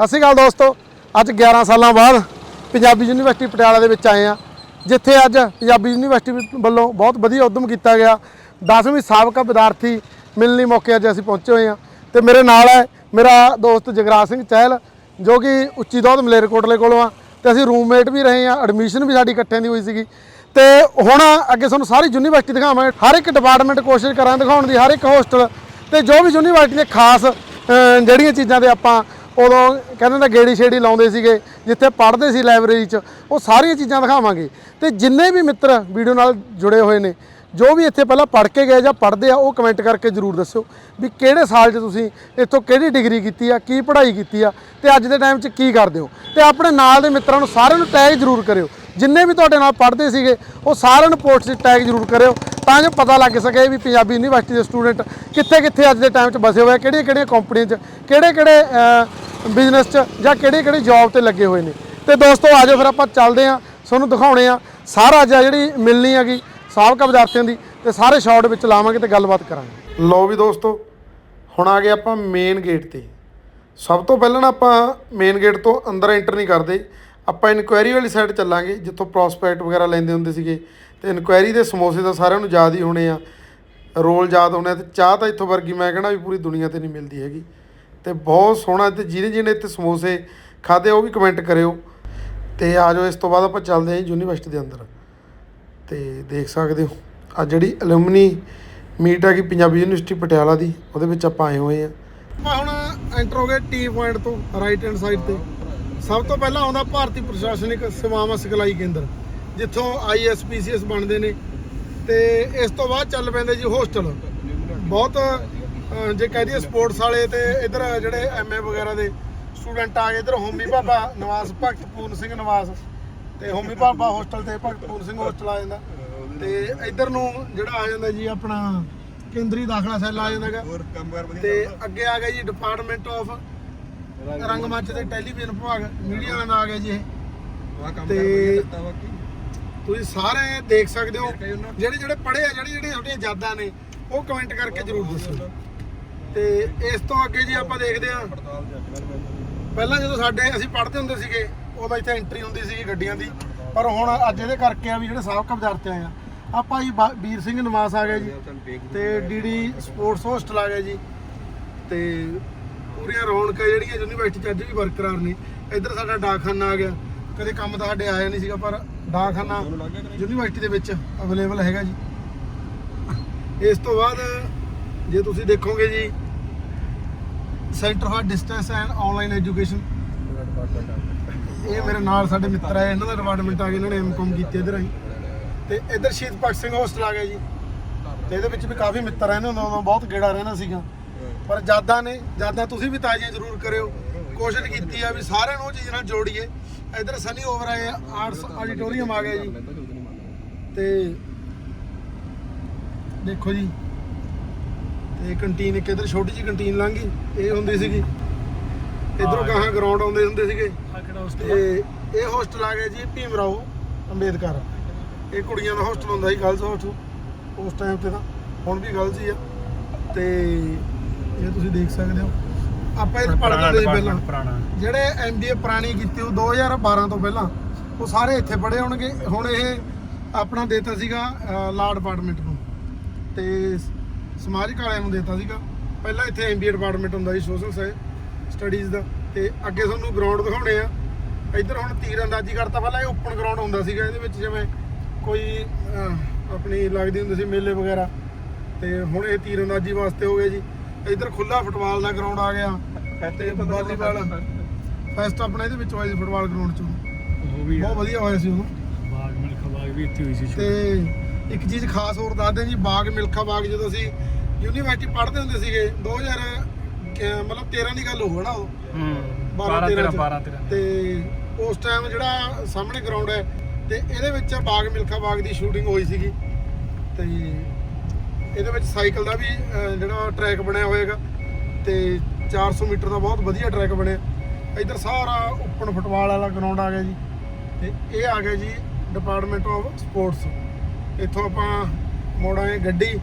ਸਤਿ ਸ਼੍ਰੀ ਅਕਾਲ ਦੋਸਤੋ, ਅੱਜ 11 ਸਾਲਾਂ ਬਾਅਦ ਪੰਜਾਬੀ ਯੂਨੀਵਰਸਿਟੀ ਪਟਿਆਲਾ ਦੇ ਵਿੱਚ ਆਏ ਆ ਜਿੱਥੇ ਅੱਜ ਪੰਜਾਬੀ ਯੂਨੀਵਰਸਿਟੀ ਵੱਲੋਂ ਬਹੁਤ ਵਧੀਆ ਉਦਮ ਕੀਤਾ ਗਿਆ। 10ਵੀਂ ਸਾਬਕਾ ਵਿਦਿਆਰਥੀ ਮਿਲਣੀ ਮੌਕੇ ਅੱਜ ਅਸੀਂ ਪਹੁੰਚੇ ਹੋਏ ਆ ਤੇ ਮੇਰੇ ਨਾਲ ਹੈ ਮੇਰਾ ਦੋਸਤ ਜਗਰਾਜ ਸਿੰਘ ਚਹਿਲ, ਜੋ ਕਿ ਉੱਚੀ ਦੌਦ ਮਲੇਰਕੋਟਲੇ ਕੋਲੋਂ ਆ। ਤੇ ਅਸੀਂ ਰੂਮਮੇਟ ਵੀ ਰਹੇ ਆ ਐਡਮਿਸ਼ਨ ਵੀ ਸਾਡੀ ਇਕੱਠਿਆਂ ਦੀ ਹੋਈ ਸੀਗੀ। ਤੇ ਹੁਣ ਅੱਗੇ ਤੁਹਾਨੂੰ ਸਾਰੀ ਯੂਨੀਵਰਸਿਟੀ ਦਿਖਾਵਾਂਗੇ। ਹਰ ਇੱਕ ਡਿਪਾਰਟਮੈਂਟ ਕੋਸ਼ਿਸ਼ ਕਰਾਂ ਦਿਖਾਉਣ ਦੀ, ਹਰ ਇੱਕ ਹੋਸਟਲ ਤੇ ਜੋ ਵੀ ਯੂਨੀਵਰਸਿਟੀ ਦੇ ਖਾਸ ਜਿਹੜੀਆਂ ਚੀਜ਼ਾਂ ਤੇ ਆਪਾਂ ਉਦੋਂ ਕਹਿੰਦੇ ਨੇ ਗੇੜੀ ਛੇੜੀ ਲਾਉਂਦੇ ਸੀਗੇ, ਜਿੱਥੇ ਪੜ੍ਹਦੇ ਸੀ ਲਾਇਬ੍ਰੇਰੀ 'ਚ, ਉਹ ਸਾਰੀਆਂ ਚੀਜ਼ਾਂ ਦਿਖਾਵਾਂਗੇ। ਤੇ ਜਿੰਨੇ ਵੀ ਮਿੱਤਰ ਵੀਡੀਓ ਨਾਲ ਜੁੜੇ ਹੋਏ ਨੇ, ਜੋ ਵੀ ਇੱਥੇ ਪਹਿਲਾਂ ਪੜ੍ਹ ਕੇ ਗਏ ਜਾਂ ਪੜ੍ਹਦੇ ਆ, ਉਹ ਕਮੈਂਟ ਕਰਕੇ ਜਰੂਰ ਦੱਸਿਓ ਵੀ ਕਿਹੜੇ ਸਾਲ 'ਚ ਤੁਸੀਂ ਇੱਥੋਂ ਕਿਹੜੀ ਡਿਗਰੀ ਕੀਤੀ ਆ, ਕੀ ਪੜ੍ਹਾਈ ਕੀਤੀ ਆ, ਤੇ ਅੱਜ ਦੇ ਟਾਈਮ 'ਚ ਕੀ ਕਰਦੇ ਹੋ। ਤੇ ਆਪਣੇ ਨਾਲ ਦੇ ਮਿੱਤਰਾਂ ਨੂੰ ਸਾਰਿਆਂ ਨੂੰ ਟੈਗ ਜਰੂਰ ਕਰਿਓ। ਜਿੰਨੇ ਵੀ ਤੁਹਾਡੇ ਨਾਲ ਪੜ੍ਹਦੇ ਸੀਗੇ, ਉਹ ਸਾਰਿਆਂ ਨੂੰ ਪੋਸਟ 'ਚ ਟੈਗ ਜਰੂਰ ਕਰਿਓ, ਤਾਂ ਜੋ ਪਤਾ ਲੱਗ ਸਕੇ ਵੀ ਪੰਜਾਬੀ ਯੂਨੀਵਰਸਿਟੀ ਦੇ ਸਟੂਡੈਂਟ ਕਿੱਥੇ ਕਿੱਥੇ ਅੱਜ ਦੇ ਟਾਈਮ 'ਚ ਵਸੇ ਹੋਏ ਆ ਕਿਹੜੀਆਂ ਕਿਹੜੀਆਂ ਕੰਪਨੀਆਂ 'ਚ ਕਿਹੜੇ ਕਿਹੜੇ ਬਿਜ਼ਨਸ 'ਚ ਜਾਂ ਕਿਹੜੀ ਕਿਹੜੀ ਜੌਬ ਤੇ ਲੱਗੇ ਹੋਏ ਨੇ। ਤੇ ਦੋਸਤੋ ਆਜੋ ਫਿਰ ਆਪਾਂ ਚੱਲਦੇ ਆ ਤੁਹਾਨੂੰ ਦਿਖਾਉਣੇ ਆ ਸਾਰਾ ਅੱਜ ਆ ਜਿਹੜੀ ਮਿਲਣੀ ਹੈਗੀ ਸਾਬਕਾ ਵਿਦਿਆਰਥੀਆਂ ਦੀ, ਤੇ ਸਾਰੇ ਸ਼ਾਰਟ ਵਿੱਚ ਲਾਵਾਂਗੇ ਤੇ ਗੱਲਬਾਤ ਕਰਾਂਗੇ। ਲਓ ਵੀ ਦੋਸਤੋ, ਹੁਣ ਆ ਗਏ ਆਪਾਂ ਮੇਨ ਗੇਟ ਤੇ। ਸਭ ਤੋਂ ਪਹਿਲਾਂ ਨਾ ਆਪਾਂ ਮੇਨ ਗੇਟ ਤੋਂ ਅੰਦਰ ਐਂਟਰ ਨਹੀਂ ਕਰਦੇ। ਆਪਾਂ ਇਨਕੁਆਇਰੀ ਵਾਲੀ ਸਾਈਡ ਚੱਲਾਂਗੇ, ਜਿੱਥੋਂ ਪ੍ਰੋਸਪੈਕਟ ਵਗੈਰਾ ਲੈਂਦੇ ਹੁੰਦੇ ਸੀਗੇ। ਤੇ ਇਨਕੁਆਇਰੀ ਦੇ ਸਮੋਸੇ ਤਾਂ ਸਾਰਿਆਂ ਨੂੰ ਯਾਦ ਹੀ ਹੋਣੇ ਆ। ਰੋਲ ਯਾਦ ਹੋਣੇ ਆ ਤੇ ਚਾਹ ਤਾਂ ਇੱਥੋਂ ਵਰਗੀ ਮੈਂ ਕਹਿਣਾ ਵੀ ਪੂਰੀ ਦੁਨੀਆ ਤੇ ਨਹੀਂ ਮਿਲਦੀ ਹੈਗੀ। ਤੇ ਬਹੁਤ ਸੋਹਣਾ ਤੇ ਜਿਹਨੇ ਜਿਹਨੇ ਇੱਥੇ ਸਮੋਸੇ ਖਾਦੇ ਉਹ ਵੀ ਕਮੈਂਟ ਕਰਿਓ। ਤੇ ਆ ਜਾਓ, ਇਸ ਤੋਂ ਬਾਅਦ ਆਪਾਂ ਚੱਲਦੇ ਹਾਂ ਯੂਨੀਵਰਸਿਟੀ ਦੇ ਅੰਦਰ। ਤੇ ਦੇਖ ਸਕਦੇ ਹੋ ਆ ਜਿਹੜੀ ਅਲੂਮਨੀ ਮੀਟ ਹੈਗੀ ਪੰਜਾਬੀ ਯੂਨੀਵਰਸਿਟੀ ਪਟਿਆਲਾ ਦੀ, ਉਹਦੇ ਵਿੱਚ ਆਪਾਂ ਆਏ ਹੋਏ ਆ ਆਪਾਂ ਹੁਣ ਐਂਟਰ ਹੋ ਗਏ ਟੀ ਪੁਆਇੰਟ ਤੋਂ ਰਾਈਟ ਹੈਂਡ ਸਾਈਡ ਤੇ। ਸਭ ਤੋਂ ਪਹਿਲਾਂ ਆਉਂਦਾ ਭਾਰਤੀ ਪ੍ਰਸ਼ਾਸਨਿਕ ਸੇਵਾਵਾਂ ਸਿਖਲਾਈ ਕੇਂਦਰ ਜਿੱਥੋਂ ਆਈਐਸਪੀਸੀਐਸ ਬਣਦੇ ਨੇ। ਤੇ ਇਸ ਤੋਂ ਬਾਅਦ ਚੱਲ ਪੈਂਦੇ ਜੀ ਹੋਸਟਲ। ਬਹੁਤ ਜੇ ਕਹਿ ਦਈਏ ਸਪੋਰਟਸ ਵਾਲੇ ਤੇ ਇਧਰ ਜਿਹੜੇ ਐਮਏ ਵਗੈਰਾ ਦੇ ਸਟੂਡੈਂਟ ਆ ਗਏ ਇਧਰ ਹੋਮੀ ਬਾਬਾ ਨਿਵਾਸ ਭਗਤ ਪੂਰਨ ਸਿੰਘ ਨਿਵਾਸ ਤੇ ਹੋਮੀ ਬਾਬਾ ਹੋਸਟਲ ਤੇ ਭਗਤ ਪੂਰਨ ਸਿੰਘ ਹੋਸਟਲ ਆ ਜਾਂਦਾ। ਤੇ ਇਧਰ ਨੂੰ ਜਿਹੜਾ ਆ ਜਾਂਦਾ ਜੀ ਆਪਣਾ ਕੇਂਦਰੀ ਦਾਖਲਾ ਸੈੱਲ ਆ ਜਾਂਦਾਗਾ ਤੇ ਅੱਗੇ ਆ ਗਿਆ ਜੀ ਡਿਪਾਰਟਮੈਂਟ ਆਫ ਰੰਗਮੰਚ ਤੇ ਟੈਲੀਵਿਜ਼ਨ ਵਿਭਾਗ ਮੀਡੀਆ ਵਾਲਾ ਆ ਗਿਆ ਜੀ ਇਹ। ਤੇ ਤੁਸੀਂ ਸਾਰੇ ਦੇਖ ਸਕਦੇ ਹੋ ਜਿਹੜੇ ਜਿਹੜੇ ਪੜ੍ਹੇ ਆ ਜਿਹੜੀ ਜਿਹੜੀਆਂ ਤੁਹਾਡੀਆਂ ਯਾਦਾਂ ਨੇ ਉਹ ਕਮੈਂਟ ਕਰਕੇ ਜਰੂਰ ਦੱਸੋ। ਤੇ ਇਸ ਤੋਂ ਅੱਗੇ ਜੀ ਆਪਾਂ ਦੇਖਦੇ ਆ ਪਹਿਲਾਂ ਜਦੋਂ ਸਾਡੇ ਅਸੀਂ ਪੜ੍ਹਦੇ ਹੁੰਦੇ ਸੀਗੇ ਉਦੋਂ ਇੱਥੇ ਐਂਟਰੀ ਹੁੰਦੀ ਸੀਗੀ ਗੱਡੀਆਂ ਦੀ। ਪਰ ਹੁਣ ਅੱਜ ਇਹਦੇ ਕਰਕੇ ਆ ਵੀ ਜਿਹੜੇ ਸਾਬਕਾ ਵਿਦਿਆਰਥੀ ਆਏ ਆ। ਆਪਾਂ ਜੀ ਵੀਰ ਸਿੰਘ ਨਿਵਾਸ ਆ ਗਏ ਜੀ। ਤੇ ਡੀਡੀ ਸਪੋਰਟਸ ਹੋਸਟਲ ਆ ਗਿਆ ਜੀ। ਤੇ ਪੂਰੀਆਂ ਰੌਣਕਾਂ ਜਿਹੜੀਆਂ ਯੂਨੀਵਰਸਿਟੀ 'ਚ ਅੱਜ ਵੀ ਬਰਕਰਾਰ ਨੇ। ਇੱਧਰ ਸਾਡਾ ਡਾਕਖਾਨਾ ਆ ਗਿਆ। ਕਦੇ ਕੰਮ ਤਾਂ ਸਾਡੇ ਆਇਆ ਨਹੀਂ ਸੀਗਾ, ਪਰ ਡਾਕਖਾਨਾ ਯੂਨੀਵਰਸਿਟੀ ਦੇ ਵਿੱਚ ਅਵੇਲੇਬਲ ਹੈਗਾ ਜੀ। ਇਸ ਤੋਂ ਬਾਅਦ ਜੇ ਤੁਸੀਂ ਦੇਖੋਗੇ ਜੀ centre for distance and online education ਇਹ ਮੇਰੇ ਨਾਲ ਸਾਡੇ ਮਿੱਤਰ ਆਏ ਇਹਨਾਂ ਦਾ ਡਿਪਾਰਟਮੈਂਟ ਆ ਗਿਆ ਇਹਨਾਂ ਨੇ ਐਮਕਾਮ ਕੀਤੀ ਇਧਰ ਆਈ ਤੇ ਇਧਰ ਸ਼ਹੀਦ ਭਗਤ ਸਿੰਘ ਹੋਸਟਲ ਆ ਗਿਆ ਜੀ। ਤੇ ਇਹਦੇ ਵਿੱਚ ਵੀ ਕਾਫੀ ਮਿੱਤਰ ਰਹਿੰਦੇ ਹੁੰਦੇ ਉਦੋਂ ਬਹੁਤ ਗੇੜਾ ਰਹਿੰਦਾ ਸੀਗਾ। ਪਰ ਯਾਦਾਂ ਨੇ ਯਾਦਾਂ ਤੁਸੀਂ ਵੀ ਤਾਜ਼ੀਆਂ ਜ਼ਰੂਰ ਕਰਿਓ। ਕੋਸ਼ਿਸ਼ ਕੀਤੀ ਆ ਵੀ ਸਾਰਿਆਂ ਨੂੰ ਉਹ ਚੀਜ਼ ਨਾਲ ਜੋੜੀਏ। ਇਧਰ ਸਨੀ ਓਵਰ ਆਏ ਆਰਟਸ ਆਡੀਟੋਰੀਅਮ ਆ ਗਿਆ ਜੀ। ਤੇ ਦੇਖੋ ਜੀ ਤੇ ਕੰਟੀਨ ਇੱਕ ਇਧਰ ਛੋਟੀ ਜਿਹੀ ਕੰਟੀਨ ਲੰਘੀ ਇਹ ਹੁੰਦੀ ਸੀਗੀ। ਇਧਰੋਂ ਗਾਹਾਂ ਗਰਾਊਂਡ ਆਉਂਦੇ ਹੁੰਦੇ ਸੀਗੇ। ਤੇ ਇਹ ਹੋਸਟਲ ਆ ਗਿਆ ਜੀ ਭੀਮ ਰਾਓ ਅੰਬੇਦਕਰ। ਇਹ ਕੁੜੀਆਂ ਦਾ ਹੋਸਟਲ ਹੁੰਦਾ ਸੀ ਗਰਲਸ ਹੋਸਟਲ ਉਸ ਟਾਈਮ ਤੇ ਤਾਂ। ਹੁਣ ਵੀ ਗਰਲਸ ਹੀ ਆ। ਤੇ ਇਹ ਤੁਸੀਂ ਦੇਖ ਸਕਦੇ ਹੋ। ਆਪਾਂ ਇਹ ਪੜ੍ਹਦੇ ਹੁੰਦੇ ਸੀ ਪਹਿਲਾਂ ਪੁਰਾਣਾ। ਜਿਹੜੇ ਐਮਬੀਏ ਪੁਰਾਣੀ ਕੀਤੀ ਉਹ 2012 ਤੋਂ ਪਹਿਲਾਂ ਉਹ ਸਾਰੇ ਇੱਥੇ ਪੜ੍ਹੇ ਹੋਣਗੇ। ਹੁਣ ਇਹ ਆਪਣਾ ਦੇਤਾ ਸੀਗਾ ਲਾ ਡਿਪਾਰਟਮੈਂਟ ਨੂੰ। ਤੇ ਸਮਾਜਿਕ ਵਾਲਿਆਂ ਨੂੰ ਦੇਤਾ ਸੀਗਾ। ਪਹਿਲਾਂ ਇੱਥੇ ਐਮਬੀਏ ਡਿਪਾਰਟਮੈਂਟ ਹੁੰਦਾ ਸੀ ਸੋਸ਼ਲ ਸਾਇੰਸ ਸਟੱਡੀਜ਼ ਦਾ। ਤੇ ਅੱਗੇ ਤੁਹਾਨੂੰ ਗਰਾਊਂਡ ਦਿਖਾਉਣੇ ਆ। ਇੱਧਰ ਹੁਣ ਤੀਰ ਅੰਦਾਜ਼ੀ ਕਰਤਾ ਪਹਿਲਾਂ ਇਹ ਓਪਨ ਗਰਾਊਂਡ ਹੁੰਦਾ ਸੀਗਾ। ਇਹਦੇ ਵਿੱਚ ਜਿਵੇਂ ਕੋਈ ਆਪਣੀ ਲੱਗਦੀ ਹੁੰਦੀ ਸੀ ਮੇਲੇ ਵਗੈਰਾ। ਤੇ ਹੁਣ ਇਹ ਤੀਰ ਅੰਦਾਜ਼ੀ ਵਾਸਤੇ ਹੋ ਗਿਆ ਜੀ। ਇੱਧਰ ਖੁੱਲਾ ਫੁੱਟਬਾਲ ਦਾ ਗਰਾਊਂਡ ਆ ਗਿਆ। ਤੇ ਵਾਲੀਬਾਲ। ਫੈਸਟ ਆਪਣਾ ਇਹਦੇ ਵਿੱਚ ਹੋਇਆ ਸੀ ਫੁੱਟਬਾਲ ਗਰਾਊਂਡ ਚ। ਉਹ ਵੀ ਬਹੁਤ ਵਧੀਆ ਹੋਇਆ ਸੀ ਉਦੋਂ ਬਾਗ ਮਿਲਖਾ ਬਾਗ ਵੀ ਇੱਥੇ ਹੋਈ ਸੀ ਤੇ ਇੱਕ ਚੀਜ਼ ਖਾਸ ਹੋਰ ਦੱਸਦੇ ਜੀ ਬਾਗ ਮਿਲਖਾ ਬਾਗ ਜਦੋਂ ਅਸੀਂ ਯੂਨੀਵਰਸਿਟੀ ਪੜ੍ਹਦੇ ਹੁੰਦੇ ਸੀਗੇ 2000 ਅਹ ਮਤਲਬ 13 ਦੀ ਗੱਲ ਹੋਊਗਾ ਨਾ ਉਹ। ਹੂੰ 12 12 13 13 12 13 ਤੇ ਉਸ ਟਾਈਮ ਜਿਹੜਾ ਸਾਹਮਣੇ ਗਰਾਊਂਡ ਹੈ ਤੇ ਇਹਦੇ ਵਿੱਚ ਬਾਗ ਮਿਲਖਾ ਬਾਗ ਦੀ ਸ਼ੂਟਿੰਗ ਹੋਈ ਸੀਗੀ। ਤੇ ਇਹਦੇ ਵਿੱਚ ਸਾਈਕਲ ਦਾ ਵੀ ਅਹ, ਜਿਹੜਾ ਟਰੈਕ ਬਣਿਆ ਹੋਏਗਾ ਤੇ 400 ਮੀਟਰ ਦਾ ਬਹੁਤ ਵਧੀਆ ਟਰੈਕ ਬਣਿਆ। ਇੱਧਰ ਸਾਰਾ ਓਪਨ ਫੁੱਟਬਾਲ ਵਾਲਾ ਗਰਾਊਂਡ ਆ ਗਿਆ ਜੀ। ਤੇ ਇਹ ਆ ਗਿਆ ਜੀ ਡਿਪਾਰਟਮੈਂਟ ਆਫ ਸਪੋਰਟਸ ਇੱਥੋਂ ਆਪਾਂ ਮੋੜਾਂਗੇ ਗੱਡੀ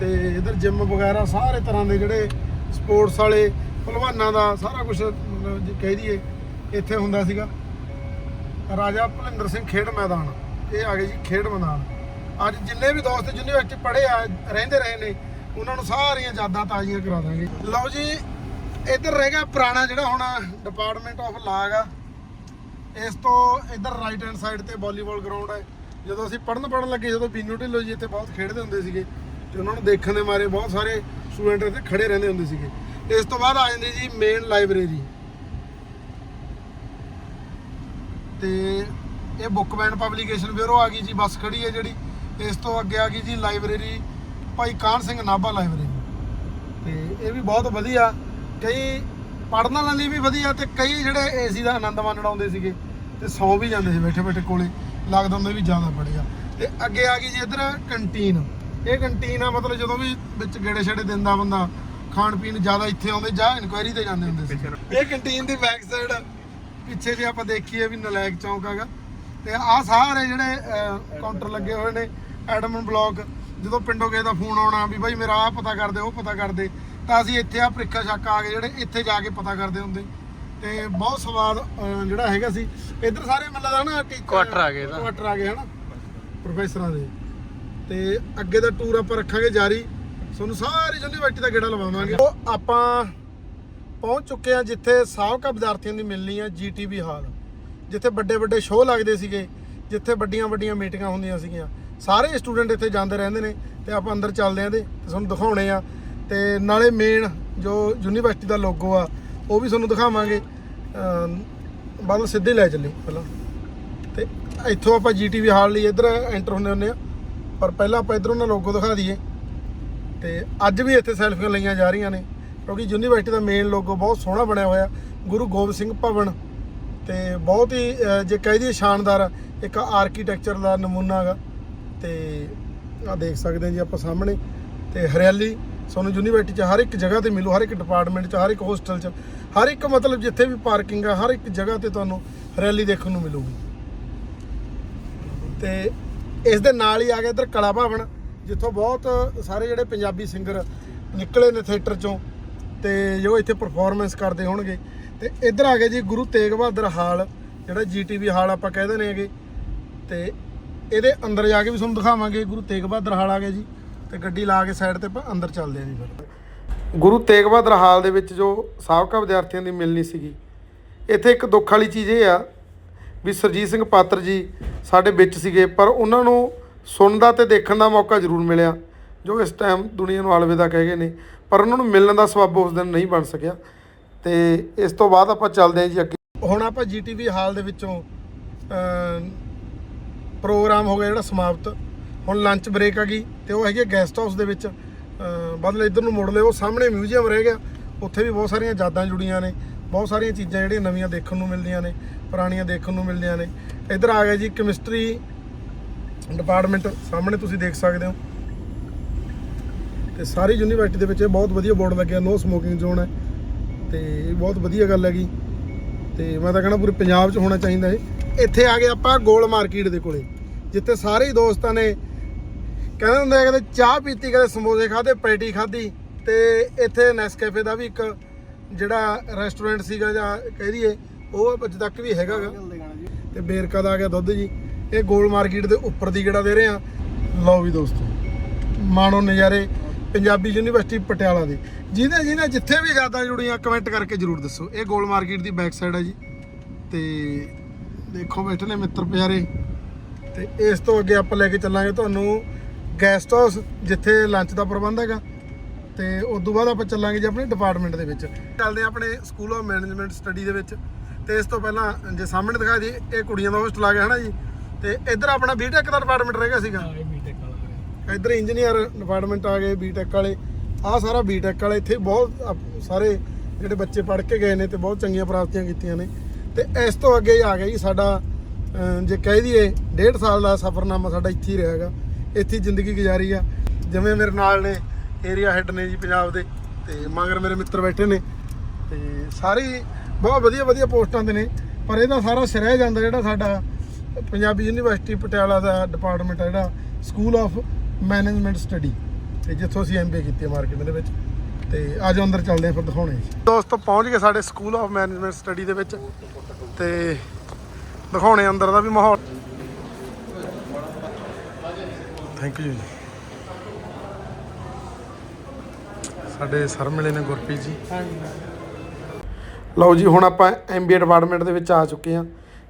ਤੇ ਇਧਰ ਜਿਮ ਵਗੈਰਾ ਸਾਰੇ ਤਰ੍ਹਾਂ ਦੇ ਜਿਹੜੇ ਸਪੋਰਟਸ ਵਾਲੇ ਭਲਵਾਨਾਂ ਦਾ ਸਾਰਾ ਕੁਝ ਜੇ ਕਹਿ ਦਈਏ ਇੱਥੇ ਹੁੰਦਾ ਸੀਗਾ। ਰਾਜਾ ਭੁਲਿੰਦਰ ਸਿੰਘ ਖੇਡ ਮੈਦਾਨ। ਇਹ ਆ ਗਏ ਜੀ ਖੇਡ ਮੈਦਾਨ। ਅੱਜ ਜਿੰਨੇ ਵੀ ਦੋਸਤ ਯੂਨੀਵਰਸਿਟੀ ਪੜ੍ਹੇ ਆ, ਰਹਿੰਦੇ ਰਹੇ ਨੇ, ਉਹਨਾਂ ਨੂੰ ਸਾਰੀਆਂ ਯਾਦਾਂ ਤਾਜ਼ੀਆਂ ਕਰਾ ਦਾਂਗੇ। ਲਓ ਜੀ, ਇੱਧਰ ਰਹਿ ਗਿਆ ਪੁਰਾਣਾ ਜਿਹੜਾ ਹੁਣ ਡਿਪਾਰਟਮੈਂਟ ਆਫ ਲਾਗ ਆ ਇਸ ਤੋਂ ਇੱਧਰ ਰਾਈਟ ਹੈਂਡ ਸਾਈਡ ਤੇ ਵਾਲੀਬਾਲ ਗਰਾਊਂਡ ਹੈ। ਜਦੋਂ ਅਸੀਂ ਪੜਨ ਪੜਨ ਲੱਗੇ, ਜਦੋਂ ਬੀਨੂ ਢਿੱਲੋ ਜੀ ਇੱਥੇ ਬਹੁਤ ਖੇਡਦੇ ਹੁੰਦੇ ਸੀਗੇ, ਤੇ ਉਹਨਾਂ ਨੂੰ ਦੇਖਣ ਦੇ ਮਾਰੇ ਬਹੁਤ ਸਾਰੇ ਸਟੂਡੈਂਟ ਇੱਥੇ ਖੜੇ ਰਹਿੰਦੇ ਹੁੰਦੇ ਸੀਗੇ। ਇਸ ਤੋਂ ਬਾਅਦ ਆ ਜਾਂਦੀ ਜੀ ਮੇਨ ਲਾਇਬ੍ਰੇਰੀ ਤੇ ਇਹ ਬੁੱਕ ਬੈਂਡ ਪਬਲੀਕੇਸ਼ਨ ਬਿਊਰੋ ਆ ਗਈ ਜੀ, ਬੱਸ ਖੜੀ ਹੈ ਜਿਹੜੀ। ਇਸ ਤੋਂ ਅੱਗੇ ਆ ਗਈ ਜੀ ਲਾਇਬ੍ਰੇਰੀ, ਭਾਈ ਕਾਨ ਸਿੰਘ ਨਾਭਾ ਲਾਇਬ੍ਰੇਰੀ। ਤੇ ਇਹ ਵੀ ਬਹੁਤ ਵਧੀਆ, ਕਈ ਪੜ੍ਹਨ ਲਈ ਵੀ ਵਧੀਆ ਤੇ ਕਈ ਜਿਹੜੇ ਏਸੀ ਦਾ ਆਨੰਦ ਮਾਣਨ ਆਉਂਦੇ ਸੀਗੇ ਤੇ ਸੌ ਵੀ ਜਾਂਦੇ ਸੀ ਬੈਠੇ ਬੈਠੇ ਕੋਲੇ, ਲੱਗਦਾ ਹੁੰਦਾ ਵੀ ਜ਼ਿਆਦਾ ਪੜੇਗਾ ਤੇ ਅੱਗੇ ਆ ਗਈ ਜੀ ਇੱਧਰ ਕੰਟੀਨ। ਇਹ ਕੰਟੀਨ ਆ ਮਤਲਬ ਜਦੋਂ ਵੀ ਵਿੱਚ ਗੇੜੇ ਛੇੜੇ ਦਿੰਦਾ ਬੰਦਾ, ਖਾਣ ਪੀਣ ਜ਼ਿਆਦਾ ਇੱਥੇ ਆਉਂਦੇ ਜਾਂ ਇਨਕੁਆਇਰੀ ਤੇ ਜਾਂਦੇ ਹੁੰਦੇ ਸੀ। ਇਹ ਕੰਟੀਨ ਦੀ ਬੈਕ ਸਾਈਡ ਪਿੱਛੇ ਜੇ ਆਪਾਂ ਦੇਖੀਏ ਵੀ ਨਲਾਇਕ ਚੌਂਕ ਹੈਗਾ। ਤੇ ਆਹ ਸਾਰੇ ਜਿਹੜੇ ਕਾਊਂਟਰ ਲੱਗੇ ਹੋਏ ਨੇ ਐਡਮਨ ਬਲੌਕ ਜਦੋਂ ਪਿੰਡੋਂ ਕਿਸੇ ਦਾ ਫੋਨ ਆਉਣਾ ਵੀ ਬਾਈ ਮੇਰਾ ਆਹ ਪਤਾ ਕਰ ਦੇ ਉਹ ਪਤਾ ਕਰ ਦੇ ਤਾਂ ਅਸੀਂ ਇੱਥੇ ਆ ਪ੍ਰੀਖਿਆ ਛੱਕ ਆ ਗਏ ਜਿਹੜੇ ਇੱਥੇ ਜਾ ਕੇ ਪਤਾ ਕਰਦੇ ਹੁੰਦੇ। ਤੇ ਬਹੁਤ ਸਵਾਦ ਅਹ, ਜਿਹੜਾ ਹੈਗਾ ਸੀ। ਇੱਧਰ ਸਾਰੇ ਮੈਨੂੰ ਲੱਗਦਾ ਨਾ ਟੀਚਰ Quarter ਆ ਗਏ ਇਹਦਾ। ਕੁਆਟਰ ਆ ਗਏ ਹਨਾ? ਪ੍ਰੋਫੈਸਰਾਂ ਦੇ। ਤੇ ਅੱਗੇ ਦਾ ਟੂਰ ਆਪਾਂ ਰੱਖਾਂਗੇ ਜਾਰੀ। ਤੁਹਾਨੂੰ ਸਾਰੀ ਯੂਨੀਵਰਸਿਟੀ ਦਾ ਗੇੜਾ ਲਵਾਵਾਂਗੇ। ਉਹ ਆਪਾਂ ਪਹੁੰਚ ਚੁੱਕੇ ਆ ਜਿੱਥੇ ਸਾਬਕਾ ਵਿਦਿਆਰਥੀਆਂ ਦੀ ਮਿਲਣੀ ਆ ਜੀਟੀਬੀ ਹਾਲ। ਜਿੱਥੇ ਵੱਡੇ ਵੱਡੇ ਸ਼ੋਅ ਲੱਗਦੇ ਸੀਗੇ ਜਿੱਥੇ ਵੱਡੀਆਂ ਵੱਡੀਆਂ ਮੀਟਿੰਗਾਂ ਹੁੰਦੀਆਂ ਸੀਗੀਆਂ। ਸਾਰੇ ਸਟੂਡੈਂਟ ਇੱਥੇ ਜਾਂਦੇ ਰਹਿੰਦੇ ਨੇ ਤੇ ਆਪਾਂ ਅੰਦਰ ਚੱਲਦੇ ਆਂ ਤੇ ਤੁਹਾਨੂੰ ਦਿਖਾਉਣੇ ਆ। ਤੇ ਨਾਲੇ ਮੇਨ ਜੋ ਯੂਨੀਵਰਸਿਟੀ ਦਾ ਲੋਗੋ ਆ, ਉਹ ਵੀ ਤੁਹਾਨੂੰ ਦਿਖਾਵਾਂਗੇ। ਅਮ ਸਿੱਧੇ ਲੈ ਚੱਲੇ ਪਹਿਲਾਂ। ਤੇ ਇੱਥੋਂ ਆਪਾਂ ਜੀਟੀਵੀ ਹਾਲ ਲਈ ਇੱਧਰ ਐਂਟਰ ਹੁੰਦੇ ਹੁੰਦੇ ਆ। ਪਰ ਪਹਿਲਾਂ ਆਪਾਂ ਇੱਧਰੋਂ ਨਾ ਲੋਗੋ ਦਿਖਾ ਦਈਏ। ਤੇ ਅੱਜ ਵੀ ਇੱਥੇ ਸੈਲਫੀਆਂ ਲਈਆਂ ਜਾ ਰਹੀਆਂ ਨੇ, ਕਿਉਂਕਿ ਯੂਨੀਵਰਸਿਟੀ ਦਾ ਮੇਨ ਲੋਗੋ ਬਹੁਤ ਸੋਹਣਾ ਬਣਿਆ ਹੋਇਆ। ਗੁਰੂ ਗੋਬਿੰਦ ਸਿੰਘ ਭਵਨ। ਤੇ ਬਹੁਤ ਹੀ ਜੇ ਕਹਿ ਦਈਏ ਸ਼ਾਨਦਾਰ, ਇੱਕ ਆਰਕੀਟੈਕਚਰ ਦਾ ਨਮੂਨਾ ਹੈਗਾ। ਤੇ ਆ ਦੇਖ ਸਕਦੇ ਹਾਂ ਜੀ ਆਪਾਂ ਸਾਹਮਣੇ ਤੇ ਹਰਿਆਲੀ ਤੁਹਾਨੂੰ ਯੂਨੀਵਰਸਿਟੀ 'ਚ ਹਰ ਇੱਕ ਜਗ੍ਹਾ ਤੇ ਮਿਲੂ, ਹਰ ਇੱਕ ਡਿਪਾਰਟਮੈਂਟ 'ਚ, ਹਰ ਇੱਕ ਹੋਸਟਲ 'ਚ, ਹਰ ਇੱਕ ਮਤਲਬ ਜਿੱਥੇ ਵੀ ਪਾਰਕਿੰਗ ਆ, ਹਰ ਇੱਕ ਜਗ੍ਹਾ ਤੇ ਤੁਹਾਨੂੰ ਹਰਿਆਲੀ ਦੇਖਣ ਨੂੰ ਮਿਲੂਗੀ। ਤੇ ਇਸ ਦੇ ਨਾਲ ਹੀ ਆ ਗਿਆ ਇੱਧਰ ਕਲਾ ਭਵਨ, ਜਿੱਥੋਂ ਬਹੁਤ ਸਾਰੇ ਜਿਹੜੇ ਪੰਜਾਬੀ ਸਿੰਗਰ ਨਿਕਲੇ ਨੇ ਥੀਏਟਰ ਚੋਂ ਤੇ ਜੋ ਇੱਥੇ ਪਰਫਾਰਮੈਂਸ ਕਰਦੇ ਹੋਣਗੇ। ਤੇ ਇੱਧਰ ਆ ਗਿਆ ਜੀ ਗੁਰੂ ਤੇਗ ਬਹਾਦਰ ਹਾਲ, ਜਿਹੜਾ ਜੀਟੀਵੀ ਹਾਲ ਆਪਾਂ ਕਹਿੰਦੇ ਨੇ ਹੈਗੇ। ਤੇ ਇਹਦੇ ਅੰਦਰ ਜਾ ਕੇ ਵੀ ਤੁਹਾਨੂੰ ਦਿਖਾਵਾਂਗੇ ਗੁਰੂ ਤੇਗ ਬਹਾਦਰ ਹਾਲ ਆ ਗਿਆ ਜੀ ਤੇ ਗੱਡੀ ਲਾ ਕੇ ਸਾਈਡ ਤੇ ਆਪਾਂ ਅੰਦਰ ਚੱਲਦੇ ਆਂ ਜੀ ਫਿਰ। ਗੁਰੂ ਤੇਗ ਬਹਾਦਰ ਹਾਲ ਦੇ ਵਿੱਚ ਜੋ ਸਾਬਕਾ ਵਿਦਿਆਰਥੀਆਂ ਦੀ ਮਿਲਣੀ ਸੀਗੀ ਇੱਥੇ ਇੱਕ ਦੁੱਖ ਵਾਲੀ ਚੀਜ਼ ਇਹ ਆ ਵੀ ਸਰਜੀਤ ਸਿੰਘ ਪਾਤਰ ਜੀ ਸਾਡੇ ਵਿੱਚ ਸੀਗੇ ਪਰ ਉਹਨਾਂ ਨੂੰ ਸੁਣਨ ਦਾ ਤੇ ਦੇਖਣ ਦਾ ਮੌਕਾ ਜ਼ਰੂਰ ਮਿਲਿਆ ਜੋ ਇਸ ਟਾਈਮ ਦੁਨੀਆ ਨੂੰ ਅਲਵਿਦਾ ਕਹਿ ਗਏ ਨੇ ਪਰ ਉਹਨਾਂ ਨੂੰ ਮਿਲਣ ਦਾ ਸਬੱਬ ਉਸ ਦਿਨ ਨਹੀਂ ਬਣ ਸਕਿਆ। ਤੇ ਇਸ ਤੋਂ ਬਾਅਦ ਆਪਾਂ ਚੱਲਦੇ ਹਾਂ ਜੀ ਅੱਗੇ। ਹੁਣ ਆਪਾਂ ਜੀਟੀਵੀ ਹਾਲ ਦੇ ਵਿੱਚੋਂ ਪ੍ਰੋਗਰਾਮ ਹੋ ਗਿਆ ਜਿਹੜਾ ਸਮਾਪਤ। ਹੁਣ ਲੰਚ ਬ੍ਰੇਕ ਆ ਗਈ ਤੇ ਉਹ ਹੈਗੀ ਗੈਸਟ ਹਾਊਸ ਦੇ ਵਿੱਚ। ਬਦਲ ਇੱਧਰ ਨੂੰ ਮੁੜ ਲਿਓ ਉਹ ਸਾਹਮਣੇ ਮਿਊਜ਼ੀਅਮ ਰਹਿ ਗਿਆ। ਉੱਥੇ ਵੀ ਬਹੁਤ ਸਾਰੀਆਂ ਯਾਦਾਂ ਜੁੜੀਆਂ ਨੇ। ਬਹੁਤ ਸਾਰੀਆਂ ਚੀਜ਼ਾਂ ਜਿਹੜੀਆਂ ਨਵੀਆਂ ਦੇਖਣ ਨੂੰ ਮਿਲਦੀਆਂ ਨੇ, ਪੁਰਾਣੀਆਂ ਦੇਖਣ ਨੂੰ ਮਿਲਦੀਆਂ ਨੇ। ਇੱਧਰ ਆ ਗਿਆ ਜੀ ਕੈਮਿਸਟਰੀ ਡਿਪਾਰਟਮੈਂਟ ਸਾਹਮਣੇ ਤੁਸੀਂ ਦੇਖ ਸਕਦੇ ਹੋ। ਤੇ ਸਾਰੀ ਯੂਨੀਵਰਸਿਟੀ ਦੇ ਵਿੱਚ ਇਹ ਬਹੁਤ ਵਧੀਆ ਬੋਰਡ ਲੱਗਿਆ ਨੋ ਸਮੋਕਿੰਗ ਜ਼ੋਨ ਹੈ। ਤੇ ਇਹ ਬਹੁਤ ਵਧੀਆ ਗੱਲ ਹੈਗੀ। ਤੇ ਮੈਂ ਤਾਂ ਕਹਿੰਦਾ ਪੂਰੇ ਪੰਜਾਬ 'ਚ ਹੋਣਾ ਚਾਹੀਦਾ ਇਹ। ਇੱਥੇ ਆ ਗਏ ਆਪਾਂ ਗੋਲ ਮਾਰਕੀਟ ਦੇ ਕੋਲੇ, ਜਿੱਥੇ ਸਾਰੇ ਦੋਸਤਾਂ ਨੇ ਕਹਿੰਦੇ ਹੁੰਦੇ ਆ ਕਦੇ ਚਾਹ ਪੀਤੀ ਕਦੇ ਸਮੋਸੇ ਖਾਦੇ ਪੈਟੀ ਖਾਦੀ ਤੇ ਇੱਥੇ ਨੈਸਕੈਫੇ ਦਾ ਵੀ ਇੱਕ ਜਿਹੜਾ ਰੈਸਟੋਰੈਂਟ ਸੀਗਾ ਜਾਂ ਕਹਿ ਦਈਏ, ਉਹ ਅੱਜ ਤੱਕ ਵੀ ਹੈਗਾ ਗਾ। ਤੇ ਬੇਰਕਾ ਦਾ ਆ ਗਿਆ ਦੁੱਧ ਜੀ। ਇਹ ਗੋਲ ਮਾਰਕੀਟ ਦੇ ਉੱਪਰ ਦੀ ਗੇੜਾ ਦੇ ਰਹੇ ਆ। ਲਓ ਵੀ ਦੋਸਤੋ, ਮਾਣੋ ਨਜ਼ਾਰੇ ਪੰਜਾਬੀ ਯੂਨੀਵਰਸਿਟੀ ਪਟਿਆਲਾ ਦੇ। ਜਿਹਦੇ ਜਿਹਨੇ ਜਿੱਥੇ ਵੀ ਯਾਦਾਂ ਜੁੜੀਆਂ ਕਮੈਂਟ ਕਰਕੇ ਜਰੂਰ ਦੱਸੋ। ਇਹ ਗੋਲ ਮਾਰਕੀਟ ਦੀ ਬੈਕ ਸਾਈਡ ਹੈ ਜੀ। ਤੇ ਦੇਖੋ ਬੈਠੇ ਨੇ ਮਿੱਤਰ ਪਿਆਰੇ। ਤੇ ਇਸ ਤੋਂ ਅੱਗੇ ਆਪਾਂ ਲੈ ਕੇ ਚੱਲਾਂਗੇ ਤੁਹਾਨੂੰ ਗੈਸਟ ਹਾਊਸ ਜਿੱਥੇ ਲੰਚ ਦਾ ਪ੍ਰਬੰਧ ਹੈਗਾ। ਤੇ ਉਸ ਤੋਂ ਬਾਅਦ ਆਪਾਂ ਚੱਲਾਂਗੇ ਜੀ ਆਪਣੇ ਡਿਪਾਰਟਮੈਂਟ ਦੇ ਵਿੱਚ। ਚੱਲਦੇ ਹਾਂ ਆਪਣੇ ਸਕੂਲ ਆਫ ਮੈਨੇਜਮੈਂਟ ਸਟੱਡੀ ਦੇ ਵਿੱਚ। ਤੇ ਇਸ ਤੋਂ ਪਹਿਲਾਂ ਜੇ ਸਾਹਮਣੇ ਦਿਖਾ ਦੀ ਇਹ ਕੁੜੀਆਂ ਦਾ ਹੋਸਟਲ ਆ ਗਿਆ ਹਨਾ ਜੀ? ਤੇ ਇੱਧਰ ਆਪਣਾ ਬੀਟੈਕ ਦਾ ਡਿਪਾਰਟਮੈਂਟ ਰਹਿ ਗਿਆ ਸੀਗਾ। ਇੱਧਰ ਇੰਜੀਨੀਅਰ ਡਿਪਾਰਟਮੈਂਟ ਆ ਗਏ ਬੀਟੈਕ ਵਾਲੇ। ਆਹ ਸਾਰਾ ਬੀਟੈਕ ਵਾਲੇ ਇੱਥੇ ਬਹੁਤ ਸਾਰੇ ਜਿਹੜੇ ਬੱਚੇ ਪੜ੍ਹ ਕੇ ਗਏ ਨੇ ਤੇ ਬਹੁਤ ਚੰਗੀਆਂ ਪ੍ਰਾਪਤੀਆਂ ਕੀਤੀਆਂ ਨੇ। ਤੇ ਇਸ ਤੋਂ ਅੱਗੇ ਆ ਗਿਆ ਜੀ ਸਾਡਾ ਜੇ ਕਹਿ ਦਈਏ ਡੇਢ ਸਾਲ ਦਾ ਸਫ਼ਰਨਾਮਾ ਸਾਡਾ ਇੱਥੇ ਹੀ ਰਿਹਾਗਾ ਇੱਥੇ ਜ਼ਿੰਦਗੀ ਗੁਜ਼ਾਰੀ ਆ। ਜਿਵੇਂ ਮੇਰੇ ਨਾਲ ਨੇ ਏਰੀਆ ਹੈੱਡ ਨੇ ਜੀ ਪੰਜਾਬ ਦੇ, ਤੇ ਮਗਰ ਮੇਰੇ ਮਿੱਤਰ ਬੈਠੇ ਨੇ। ਤੇ ਸਾਰੀ ਬਹੁਤ ਵਧੀਆ ਵਧੀਆ ਪੋਸਟਾਂ ਤੇ ਨੇ। ਪਰ ਇਹਦਾ ਸਾਰਾ ਸਿਰੇ ਜਾਂਦਾ ਜਿਹੜਾ ਸਾਡਾ ਪੰਜਾਬੀ ਯੂਨੀਵਰਸਿਟੀ, ਪਟਿਆਲਾ ਦਾ ਡਿਪਾਰਟਮੈਂਟ ਆ ਜਿਹੜਾ ਸਕੂਲ ਆਫ ਮੈਨੇਜਮੈਂਟ ਸਟੱਡੀ ਤੇ ਜਿੱਥੋਂ ਅਸੀਂ ਐਮਬੀਏ ਕੀਤੀ ਹੈ ਮਾਰਕੀਟ ਦੇ ਵਿੱਚ। ਤੇ ਅੱਜ ਅੰਦਰ ਚੱਲਦੇ ਆ ਫਿਰ ਦਿਖਾਉਣੇ ਜੀ। ਦੋਸਤੋ, ਪਹੁੰਚ ਗਏ ਸਾਡੇ ਸਕੂਲ ਆਫ ਮੈਨੇਜਮੈਂਟ ਸਟੱਡੀ ਦੇ ਵਿੱਚ। ਤੇ ਦਿਖਾਉਣੇ ਅੰਦਰ ਦਾ ਵੀ ਮਾਹੌਲ। ਥੈਂਕ ਯੂ ਜੀ। ਸਾਡੇ ਸਰ ਮਿਲੇ ਨੇ ਗੁਰਪ੍ਰੀਤ ਜੀ। ਲਓ ਜੀ, ਹੁਣ ਆਪਾਂ ਐਮਬੀਏ ਡਿਪਾਰਟਮੈਂਟ ਦੇ ਵਿੱਚ ਆ ਚੁੱਕੇ ਹਾਂ।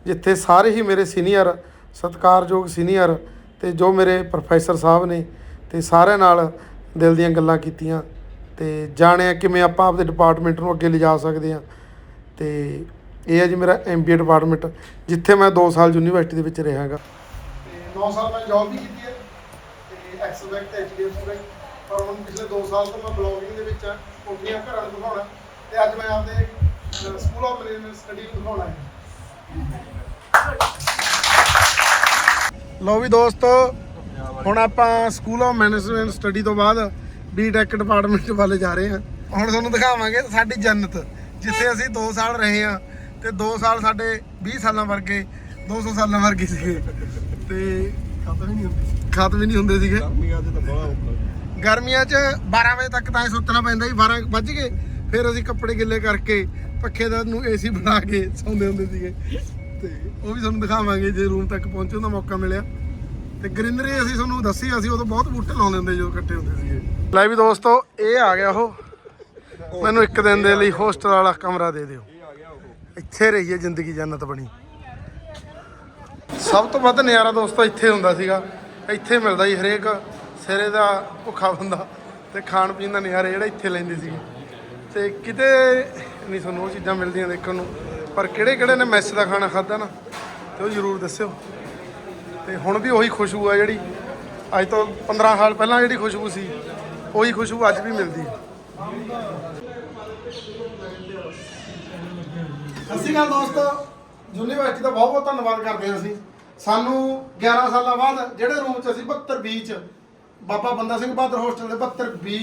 ਜਿੱਥੇ ਸਾਰੇ ਹੀ ਮੇਰੇ ਸੀਨੀਅਰ ਸਤਿਕਾਰਯੋਗ ਸੀਨੀਅਰ ਤੇ ਜੋ ਮੇਰੇ ਪ੍ਰੋਫੈਸਰ ਸਾਹਿਬ ਨੇ ਤੇ ਸਾਰਿਆਂ ਨਾਲ ਦਿਲ ਦੀਆਂ ਗੱਲਾਂ ਕੀਤੀਆਂ। ਤੇ ਜਾਣਿਆ ਕਿਵੇਂ ਆਪਾਂ ਆਪਦੇ ਡਿਪਾਰਟਮੈਂਟ ਨੂੰ ਅੱਗੇ ਲਿਜਾ ਸਕਦੇ ਹਾਂ। ਤੇ ਇਹ ਹੈ ਜੀ ਮੇਰਾ ਐਮਬੀਏ ਡਿਪਾਰਟਮੈਂਟ ਜਿੱਥੇ ਮੈਂ 2 ਸਾਲ ਯੂਨੀਵਰਸਿਟੀ ਦੇ ਵਿੱਚ ਰਿਹਾ ਹੈਗਾ। ਤੇ 9 ਸਾਲ ਮੈਂ ਜੌਬ ਵੀ ਕੀਤੀ ਹੈ ਤੇ ਐਕਸਲ ਤੇ ਐਚਡੀਐਫ ਬੈਂਕ ਪਰ ਹੁਣ ਪਿਛਲੇ 2 ਸਾਲ ਤੋਂ ਮੈਂ ਬਲੌਗਿੰਗ ਦੇ ਵਿੱਚ ਆ ਕੋਠੀਆਂ ਘਰਾਂ ਨੂੰ ਦਿਖਾਉਣਾ ਤੇ ਅੱਜ ਮੈਂ ਆਪਦੇ ਸਕੂਲ ਆਫ ਮੈਨੇਜਮੈਂਟ ਸਟੱਡੀ ਨੂੰ ਦਿਖਾਉਣਾ ਹੈ। ਲਓ ਵੀ ਦੋਸਤੋ ਹੁਣ ਆਪਾਂ ਸਕੂਲ ਆਫ ਮੈਨੇਜਮੈਂਟ ਸਟੱਡੀ ਤੋਂ ਬਾਅਦ ਬੀਟੈਕ ਡਿਪਾਰਟਮੈਂਟ ਵੱਲ ਜਾ ਰਹੇ ਹਾਂ। ਹੁਣ ਤੁਹਾਨੂੰ ਦਿਖਾਵਾਂਗੇ ਸਾਡੀ ਜੰਨਤ ਜਿੱਥੇ ਅਸੀਂ 2 ਸਾਲ ਰਹੇ ਹਾਂ। ਤੇ 2 ਸਾਲ ਸਾਡੇ 20 ਸਾਲਾਂ ਵਰਗੇ 200 ਸਾਲਾਂ ਵਰਗੇ ਸੀਗੇ। ਤੇ ਖਤਮ ਹੀ ਨਹੀਂ ਹੁੰਦੇ। ਖਤਮ ਹੀ ਨਹੀਂ ਹੁੰਦੇ ਸੀਗੇ। ਗਰਮੀਆਂ 'ਚ ਤਾਂ ਬੜਾ ਔਖਾ। ਗਰਮੀਆਂ 'ਚ 12 ਵਜੇ ਤੱਕ ਤਾਂ ਸੁੱਤਣਾ ਪੈਂਦਾ ਸੀ 12 ਵੱਜ ਗਏ। ਫਿਰ ਅਸੀਂ ਕੱਪੜੇ ਗਿੱਲੇ ਕਰਕੇ ਪੱਖੇ ਦਾ ਨੂੰ ਏਸੀ ਬਣਾ ਕੇ ਸੌਂਦੇ ਹੁੰਦੇ ਸੀਗੇ। ਤੇ ਉਹ ਵੀ ਤੁਹਾਨੂੰ ਦਿਖਾਵਾਂਗੇ ਜੇ ਰੂਮ ਤੱਕ ਪਹੁੰਚਣ ਦਾ ਮੌਕਾ ਮਿਲਿਆ। ਤੇ ਗ੍ਰੀਨਰੀ ਅਸੀਂ ਤੁਹਾਨੂੰ ਦੱਸੀ ਅਸੀਂ ਉਦੋਂ ਬਹੁਤ ਬੂਟੇ ਲਾਉਂਦੇ ਹੁੰਦੇ ਜਦੋਂ ਇਕੱਠੇ ਹੁੰਦੇ ਸੀਗੇ। ਲੈ ਵੀ ਦੋਸਤੋ ਇਹ ਆ ਗਿਆ ਉਹ। ਮੈਨੂੰ ਇੱਕ ਦਿਨ ਦੇ ਲਈ ਹੋਸਟਲ ਵਾਲਾ ਕਮਰਾ ਦੇ ਦਿਓ। ਇੱਥੇ ਰਹੀਏ ਜ਼ਿੰਦਗੀ ਜੰਨਤ ਬਣੀ। ਸਭ ਤੋਂ ਵੱਧ ਨਜ਼ਾਰਾ ਦੋਸਤੋ ਇੱਥੇ ਹੁੰਦਾ ਸੀਗਾ। ਇੱਥੇ ਮਿਲਦਾ ਸੀ ਹਰੇਕ ਸਿਰੇ ਦਾ ਭੁੱਖਾ ਬੰਦਾ ਤੇ ਖਾਣ ਪੀਣ ਦਾ ਨਜ਼ਾਰਾ ਜਿਹੜਾ ਇੱਥੇ ਲੈਂਦੇ ਸੀ ਤੇ ਕਿਤੇ ਨਹੀਂ ਤੁਹਾਨੂੰ ਉਹ ਚੀਜ਼ਾਂ ਮਿਲਦੀਆਂ ਦੇਖਣ ਨੂੰ, ਪਰ ਕਿਹੜੇ ਕਿਹੜੇ ਨੇ ਮੈਸ ਦਾ ਖਾਣਾ ਖਾਦਾ ਨਾ, ਤੇ ਉਹ ਜ਼ਰੂਰ ਦੱਸਿਓ। ਤੇ ਹੁਣ ਵੀ ਉਹੀ ਖੁਸ਼ਬੂ ਆ ਜਿਹੜੀ, ਅੱਜ ਤੋਂ 15 ਸਾਲ ਪਹਿਲਾਂ ਜਿਹੜੀ ਖੁਸ਼ਬੂ ਸੀ, ਉਹੀ ਖੁਸ਼ਬੂ ਅੱਜ ਵੀ ਮਿਲਦੀ ਹੈ। ਸਤਿ ਸ਼੍ਰੀ ਅਕਾਲ ਦੋਸਤੋ, ਯੂਨੀਵਰਸਿਟੀ ਦਾ ਬਹੁਤ ਬਹੁਤ ਧੰਨਵਾਦ ਕਰਦੇ ਹਾਂ ਅਸੀਂ। ਸਾਨੂੰ 11 ਸਾਲਾਂ ਬਾਅਦ ਜਿਹੜੇ ਰੂਮ 'ਚ ਅਸੀਂ 72 ਬੀ 'ਚ ਬਾਬਾ ਬੰਦਾ ਸਿੰਘ ਬਹਾਦਰ ਹੋਸਟਲ ਦੇ 72 ਬੀ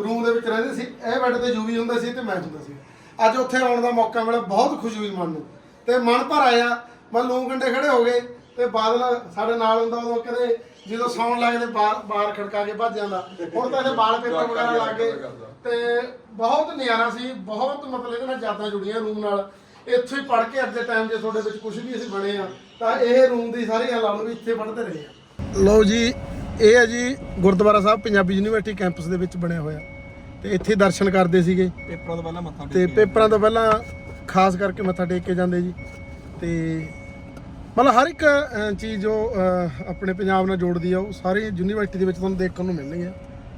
ਰੂਮ ਦੇ ਵਿੱਚ ਰਹਿੰਦੇ ਸੀ, ਇਹ ਬੈੱਡ ਤੇ ਯੂਵੀ ਹੁੰਦਾ ਸੀ ਤੇ ਮੈਂ ਹੁੰਦਾ ਸੀ। ਅੱਜ ਉੱਥੇ ਆਉਣ ਦਾ ਮੌਕਾ ਮਿਲਿਆ, ਬਹੁਤ ਖੁਸ਼ੀ ਹੋਈ ਮਨ ਨੂੰ। ਤੇ ਮਨ ਭਰ ਆਇਆ ਮਨ ਲੂੰ ਕੰਡੇ ਖੜੇ ਹੋ ਗਏ ਤੇ ਬਾਦਲ ਸਾਡੇ ਨਾਲ ਹੁੰਦਾ ਉਦੋਂ ਕਦੇ ਜਦੋਂ ਸੌਣ ਲੱਗਦੇ ਬਾਹਰ ਬਾਹਰ ਖੜਕਾ ਕੇ ਭੱਜ ਜਾਂਦਾ। ਹੁਣ ਤਾਂ ਇਹਦੇ ਵਾਲ ਪੇਪਰ ਵਗੈਰਾ ਲੱਗ ਗਏ ਤੇ ਬਹੁਤ ਨਜ਼ਾਰਾ ਸੀ, ਬਹੁਤ ਮਤਲਬ ਇਹਦੇ ਨਾਲ ਯਾਦਾਂ ਜੁੜੀਆਂ ਰੂਮ ਨਾਲ। ਇੱਥੇ ਹੀ ਪੜ੍ਹ ਕੇ ਅੱਜ ਦੇ ਟਾਈਮ ਜੇ ਤੁਹਾਡੇ ਵਿੱਚ ਕੁਝ ਵੀ ਅਸੀਂ ਬਣੇ ਆ ਤਾਂ ਇਹ ਰੂਮ ਦੀ ਸਾਰੀਆਂ ਲਾ ਲਓ ਵੀ ਇੱਥੇ ਪੜ੍ਹਦੇ ਰਹੇ ਆ। ਲਓ ਜੀ ਇਹ ਹੈ ਜੀ ਗੁਰਦੁਆਰਾ ਸਾਹਿਬ ਪੰਜਾਬੀ ਯੂਨੀਵਰਸਿਟੀ ਕੈਂਪਸ ਦੇ ਵਿੱਚ ਬਣਿਆ ਹੋਇਆ। ਤੇ ਇੱਥੇ ਦਰਸ਼ਨ ਕਰਦੇ ਸੀਗੇ। ਪੇਪਰਾਂ ਤੋਂ ਪਹਿਲਾਂ ਮੱਥਾ ਤੇ ਪੇਪਰਾਂ ਤੋਂ ਪਹਿਲਾਂ ਖਾਸ ਕਰਕੇ ਮੱਥਾ ਟੇਕ ਕੇ ਜਾਂਦੇ ਜੀ। ਤੇ ਮਤਲਬ ਹਰ ਇੱਕ ਚੀਜ਼ ਜੋ ਆਪਣੇ ਪੰਜਾਬ ਨਾਲ ਜੋੜਦੀ ਆ ਉਹ ਸਾਰੇ ਯੂਨੀਵਰਸਿਟੀ ਦੇ ਵਿੱਚ ਤੁਹਾਨੂੰ ਦੇਖਣ ਨੂੰ ਮਿਲਣਗੀਆਂ